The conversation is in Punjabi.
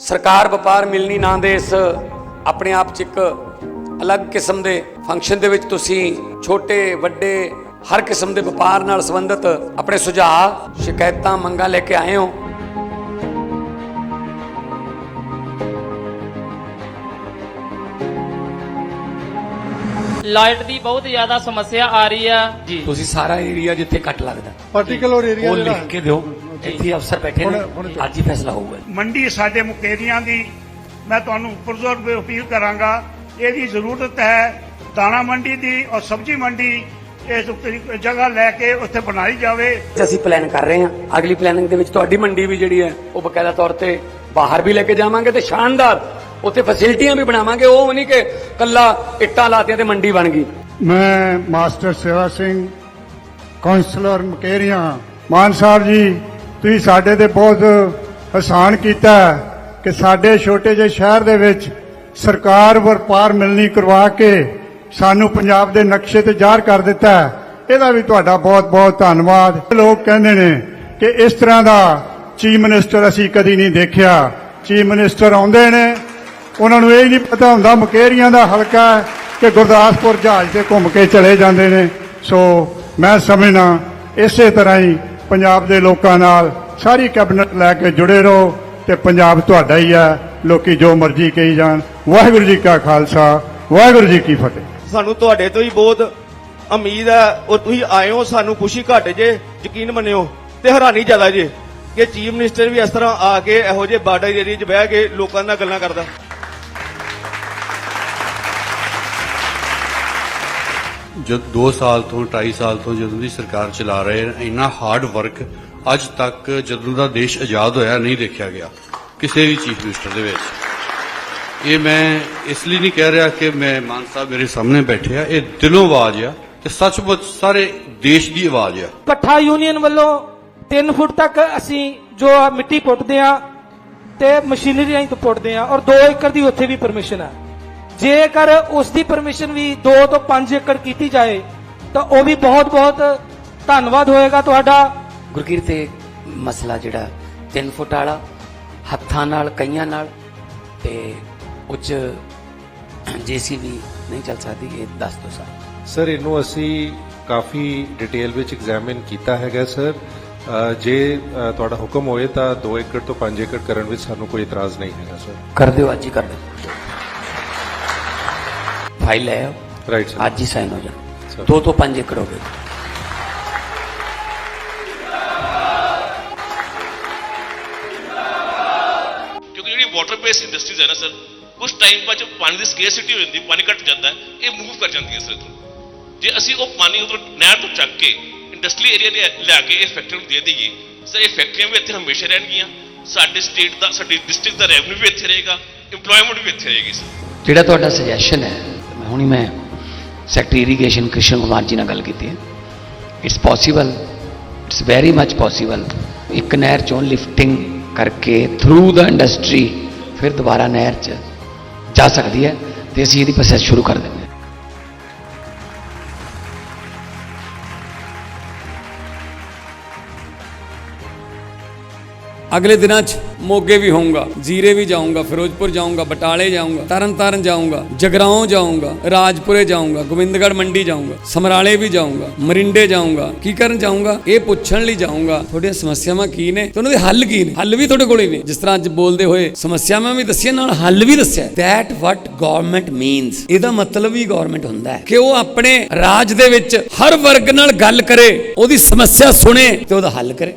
ਸਰਕਾਰ ਵਪਾਰ ਮਿਲਣੀ ਨਾਂ ਦੇ ਇਸ ਆਪਣੇ ਆਪ ਚ ਇੱਕ ਅਲੱਗ ਕਿਸਮ ਦੇ ਫੰਕਸ਼ਨ ਦੇ ਵਿੱਚ ਤੁਸੀਂ ਛੋਟੇ ਵੱਡੇ ਹਰ ਕਿਸਮ ਦੇ ਵਪਾਰ ਨਾਲ ਸੰਬੰਧਿਤ ਆਪਣੇ ਸੁਝਾਅ ਸ਼ਿਕਾਇਤਾਂ ਮੰਗਾਂ ਲੈ ਕੇ ਆਏ ਹੋ। ਲਾਈਟ ਦੀ ਬਹੁਤ ਜ਼ਿਆਦਾ ਸਮੱਸਿਆ ਆ ਰਹੀ ਆ। ਜੀ ਤੁਸੀਂ ਸਾਰਾ ਏਰੀਆ ਜਿੱਥੇ ਕੱਟ ਲੱਗਦਾ। ਪਾਰਟਿਕੂਲਰ ਏਰੀਆ ਉਹ ਲਿਖ ਕੇ ਦਿਓ। ਇੱਥੇ ਅਫਸਰ ਬੈਠੇ ਨੇ ਅੱਜ ਹੀ ਫੈਸਲਾ ਹੋਊਗਾ ਮੰਡੀ ਸਾਡੇ ਮੁਕੇਰੀਆਂ ਦੀ ਮੈਂ ਤੁਹਾਨੂੰ ਪੁਰਜ਼ੋਰ ਅਪੀਲ ਕਰਾਂਗਾ ਇਹਦੀ ਜ਼ਰੂਰਤ ਹੈ ਦਾਣਾ ਮੰਡੀ ਦੀ ਔਰ ਸਬਜ਼ੀ ਮੰਡੀ ਇਸ ਜਗ੍ਹਾ ਲੈ ਕੇ ਉੱਥੇ ਬਣਾਈ ਜਾਵੇ। ਅਸੀਂ ਪਲਾਨ ਕਰ ਰਹੇ ਹਾਂ। ਅਗਲੀ ਪਲੈਨਿੰਗ ਦੇ ਵਿੱਚ ਤੁਹਾਡੀ ਮੰਡੀ ਵੀ ਜਿਹੜੀ ਹੈ ਉਹ ਬਕਾਇਦਾ ਤੌਰ ਤੇ ਬਾਹਰ ਵੀ ਲੈ ਕੇ ਜਾਵਾਂਗੇ ਤੇ ਸ਼ਾਨਦਾਰ ਉੱਥੇ ਫੈਸਿਲਿਟੀਆਂ ਵੀ ਬਣਾਵਾਂਗੇ। ਉਹ ਨਹੀਂ ਕਿ ਕੱਲਾ ਇੱਟਾਂ ਲਾਤੀਆਂ ਤੇ ਮੰਡੀ ਬਣ ਗਈ। ਮੈਂ ਮਾਸਟਰ ਸੇਵਾ ਸਿੰਘ ਕਾਉਂਸਲਰ ਮਕੇਰੀਆਂ ਮਾਨ ਸਾਹਿਬ ਜੀ ਤੁਸੀਂ ਸਾਡੇ ਤੇ ਬਹੁਤ ਆਸਾਨ ਕੀਤਾ ਕਿ ਸਾਡੇ ਛੋਟੇ ਜਿਹੇ ਸ਼ਹਿਰ ਦੇ ਵਿੱਚ ਸਰਕਾਰ ਵਪਾਰ ਮਿਲਣੀ ਕਰਵਾ ਕੇ ਸਾਨੂੰ ਪੰਜਾਬ ਦੇ ਨਕਸ਼ੇ ਤੇ ਜ਼ਾਹਰ ਕਰ ਦਿੱਤਾ ਇਹਦਾ ਵੀ ਤੁਹਾਡਾ ਬਹੁਤ ਬਹੁਤ ਧੰਨਵਾਦ। ਲੋਕ ਕਹਿੰਦੇ ਨੇ ਕਿ ਇਸ ਤਰ੍ਹਾਂ ਦਾ ਚੀਫ ਮਿਨਿਸਟਰ ਅਸੀਂ ਕਦੀ ਨਹੀਂ ਦੇਖਿਆ। ਚੀਫ ਮਿਨਿਸਟਰ ਆਉਂਦੇ ਨੇ, ਉਹਨਾਂ ਨੂੰ ਇਹ ਨਹੀਂ ਪਤਾ ਹੁੰਦਾ ਮਕੇਰੀਆਂ ਦਾ ਹਲਕਾ ਕਿ ਗੁਰਦਾਸਪੁਰ ਜਹਾਜ਼ ਤੇ ਘੁੰਮ ਕੇ ਚਲੇ ਜਾਂਦੇ ਨੇ। ਸੋ ਮੈਂ ਸਮਝਣਾ ਇਸੇ ਤਰ੍ਹਾਂ ਹੀ ਪੰਜਾਬ ਦੇ ਲੋਕਾਂ ਨਾਲ ਸਾਰੀ ਕੈਬਨਿਟ ਲੈ ਕੇ ਜੁੜੇ ਰਹੋ ਤੇ ਪੰਜਾਬ ਤੁਹਾਡਾ ਹੀ ਹੈ। ਲੋਕੀ ਜੋ ਮਰਜ਼ੀ ਕਹੀ ਜਾਣ। ਵਾਹਿਗੁਰੂ ਜੀ ਕਾ ਖਾਲਸਾ, ਵਾਹਿਗੁਰੂ ਜੀ ਕੀ ਫਤਿਹ। ਸਾਨੂੰ ਤੁਹਾਡੇ ਤੋਂ ਹੀ ਬਹੁਤ ਉਮੀਦ ਹੈ। ਔਰ ਤੁਸੀਂ ਆਏ ਹੋ, ਸਾਨੂੰ ਖੁਸ਼ੀ ਘੱਟ ਜੇ, ਯਕੀਨ ਮੰਨਿਓ ਤੇ ਹੈਰਾਨੀ ਜ਼ਿਆਦਾ ਜੇ ਕਿ ਚੀਫ ਮਿਨਿਸਟਰ ਵੀ ਇਸ ਤਰ੍ਹਾਂ ਆ ਕੇ ਇਹੋ ਜਿਹੇ ਬਾਰਡਰ ਏਰੀਆ 'ਚ ਬਹਿ ਕੇ ਲੋਕਾਂ ਨਾਲ ਗੱਲਾਂ ਕਰਦਾ। ਜਦ 2 ਸਾਲ ਤੋਂ 2.5 ਸਾਲ ਤੋਂ ਜਦੋਂ ਦੀ ਸਰਕਾਰ ਚਲਾ ਰਹੇ ਇੰਨਾ ਹਾਰਡ ਵਰਕ ਅੱਜ ਤੱਕ ਜਦੋਂ ਦਾ ਦੇਸ਼ ਆਜ਼ਾਦ ਹੋਇਆ ਨਹੀਂ ਦੇਖਿਆ ਗਿਆ, ਕਿਸੇ ਵੀ ਚੀਫ ਮਿਨਿਸਟਰ ਦੇ ਵਿੱਚ। ਇਹ ਮੈਂ ਇਸ ਲਈ ਨਹੀਂ ਕਹਿ ਰਿਹਾ ਕਿ ਮੈਂ ਮਾਨ ਸਾਹਿਬ ਮੇਰੇ ਸਾਹਮਣੇ ਬੈਠੇ ਆ, ਇਹ ਦਿਲੋਂ ਆਵਾਜ਼ ਆ ਤੇ ਸੱਚਮੁੱਚ ਸਾਰੇ ਦੇਸ਼ ਦੀ ਆਵਾਜ਼ ਆ। ਪੱਠਾ ਯੂਨੀਅਨ ਵੱਲੋਂ 3 ਫੁੱਟ ਤੱਕ ਅਸੀਂ ਜੋ ਮਿੱਟੀ ਪੁੱਟਦੇ ਆ ਤੇ ਮਸ਼ੀਨਰੀ ਰਾਹੀਂ ਪੁੱਟਦੇ ਆ ਔਰ 2 ਏਕੜ ਦੀ ਉੱਥੇ ਵੀ ਪਰਮਿਸ਼ਨ ਆ। ਜੇਕਰ ਉਸ ਦੀ ਪਰਮਿਸ਼ਨ ਵੀ 2 ਤੋਂ 5 ਏਕੜ ਕੀਤੀ ਜਾਏ ਤਾਂ ਉਹ ਵੀ ਬਹੁਤ ਬਹੁਤ ਧੰਨਵਾਦ ਹੋਏਗਾ ਤੁਹਾਡਾ। ਗੁਰਕੀਰਤ ਤੇ ਮਸਲਾ ਜਿਹੜਾ 3 ਫੁੱਟ ਵਾਲਾ ਹੱਥਾਂ ਨਾਲ ਕਈਆਂ ਨਾਲ ਤੇ ਉੱਚ ਜੀਸੀਬੀ ਨਹੀਂ ਚੱਲ ਸਕਦੀ ਇਹ ਦੱਸ ਦੋ ਸਰ। ਸਰ ਇਹਨੂੰ ਅਸੀਂ ਕਾਫੀ ਡਿਟੇਲ ਵਿੱਚ ਐਗਜ਼ਾਮਿਨ ਕੀਤਾ ਹੈਗਾ ਸਰ। ਜੇ ਤੁਹਾਡਾ ਹੁਕਮ ਹੋਏ ਤਾਂ 2 ਏਕੜ ਤੋਂ 5 ਏਕੜ ਕਰਨ ਵਿੱਚ ਸਾਨੂੰ ਕੋਈ ਇਤਰਾਜ਼ ਨਹੀਂ ਹੈਗਾ ਸਰ। ਕਰ ਦਿਓ ਅੱਜ ਹੀ ਕਰ ਦਿਓ। ਫਾਈਲ ਲੈ ਆਓ। ਰਾਈਟ ਸਰ ਅੱਜ ਹੀ ਸਾਈਨ ਹੋ ਜਾਣ। Sir. 2 ਤੋਂ 5 ਏਕੜ ਹੋ ਗਏ। ਕਿਉਂਕਿ ਜਿਹੜੀ ਵਾਟਰ ਬੇਸ ਇੰਡਸਟਰੀਜ਼ ਹੈ ਨਾ ਸਰ ਕੁਝ ਟਾਈਮ ਬਾਅਦ ਜਦ ਪਾਣੀ ਦੀ ਸਕੇਅਰਸਿਟੀ ਹੋ ਜਾਂਦੀ ਪਾਣੀ ਘਟ ਜਾਂਦਾ ਹੈ, ਇਹ ਮੂਵ ਕਰ ਜਾਂਦੀਆਂ ਸਰ ਇੱਥੋਂ। ਜੇ ਅਸੀਂ ਉਹ ਪਾਣੀ ਉਧਰ ਨਹਿਰ ਤੋਂ ਚੱਕ ਕੇ ਇੰਡਸਟਰੀ ਏਰੀਆ ਲਿਆ ਲਿਆ ਕੇ ਇਹ ਫੈਕਟਰੀ ਨੂੰ ਦੇ ਦਈਏ ਸਰ ਇਹ ਫੈਕਟਰੀਆਂ ਵੀ ਇੱਥੇ ਹਮੇਸ਼ਾ ਰਹਿਣਗੀਆਂ। ਸਾਡੇ ਸਟੇਟ ਦਾ ਸਾਡੀ ਡਿਸਟ੍ਰਿਕਟ ਦਾ ਰੈਵਨਿਊ ਵੀ ਇੱਥੇ ਰਹੇਗਾ EMPLOYMENT ਵੀ ਇੱਥੇ ਰਹੇਗੀ ਸਰ ਜਿਹੜਾ ਤੁਹਾਡਾ ਸੁਜੈਸ਼ਨ ਹੈ ਹੁਣੀ ਮੈਂ ਸੈਕਟਰੀ ਇਰੀਗੇਸ਼ਨ ਕ੍ਰਿਸ਼ਨ ਕੁਮਾਰ ਜੀ ਨਾਲ ਗੱਲ ਕੀਤੀ ਹੈ। It's possible it's very much possible ਇੱਕ ਨਹਿਰ ਚੋਂ ਲਿਫਟਿੰਗ ਕਰਕੇ ਥਰੂ ਦਾ ਇੰਡਸਟਰੀ ਫਿਰ ਦੁਬਾਰਾ ਨਹਿਰ 'ਚ ਜਾ ਸਕਦੀ ਹੈ ਤੇ ਅਸੀਂ ਇਹਦੀ ਪ੍ਰੋਸੈਸ ਸ਼ੁਰੂ ਕਰ ਦਿੰਦੇ ਅਗਲੇ ਦਿਨਾਂ 'ਚ ਮੋਗੇ ਵੀ ਹੋਊਂਗਾ, ਜ਼ੀਰੇ ਵੀ ਜਾਊਂਗਾ, ਫਿਰੋਜ਼ਪੁਰ ਜਾਊਂਗਾ, ਬਟਾਲੇ ਜਾਊਂਗਾ, ਤਰਨਤਾਰਨ ਜਾਊਂਗਾ, ਜਗਰਾਉਂ ਜਾਊਂਗਾ, ਰਾਜਪੁਰੇ ਜਾਊਂਗਾ, ਗੋਬਿੰਦਗੜ੍ਹ ਮੰਡੀ ਜਾਊਂਗਾ, ਸਮਰਾਲੇ ਵੀ ਜਾਊਂਗਾ, ਮਰਿੰਡੇ ਜਾਊਂਗਾ, ਕੀ ਕਰਨ ਜਾਊਂਗਾ? ਇਹ ਪੁੱਛਣ ਲਈ ਜਾਊਂਗਾ, ਤੁਹਾਡੀਆਂ ਸਮੱਸਿਆਵਾਂ ਕੀ ਨੇ? ਤੇ ਉਹਨਾਂ ਦੇ ਹੱਲ ਕੀ ਨੇ? ਹੱਲ ਵੀ ਤੁਹਾਡੇ ਕੋਲ ਹੀ ਨੇ। ਜਿਸ ਤਰ੍ਹਾਂ ਅੱਜ ਬੋਲਦੇ ਹੋਏ ਸਮੱਸਿਆਵਾਂ ਵੀ ਦੱਸੀਆਂ, ਨਾਲ ਹੱਲ ਵੀ ਦੱਸਿਆ। ਦੈਟ ਵਾਟ ਗਵਰਨਮੈਂਟ ਮੀਨਸ ਇਹਦਾ ਮਤਲਬ ਵੀ ਗਵਰਨਮੈਂਟ ਹੁੰਦਾ ਹੈ ਕਿ ਉਹ ਆਪਣੇ ਰਾਜ ਦੇ ਵਿੱਚ ਹਰ ਵਰਗ ਨਾਲ ਗੱਲ ਕਰੇ, ਉਹਦੀ ਸਮੱਸਿਆ ਸੁਣੇ ਤੇ ਉਹਦਾ ਹੱਲ ਕਰੇ।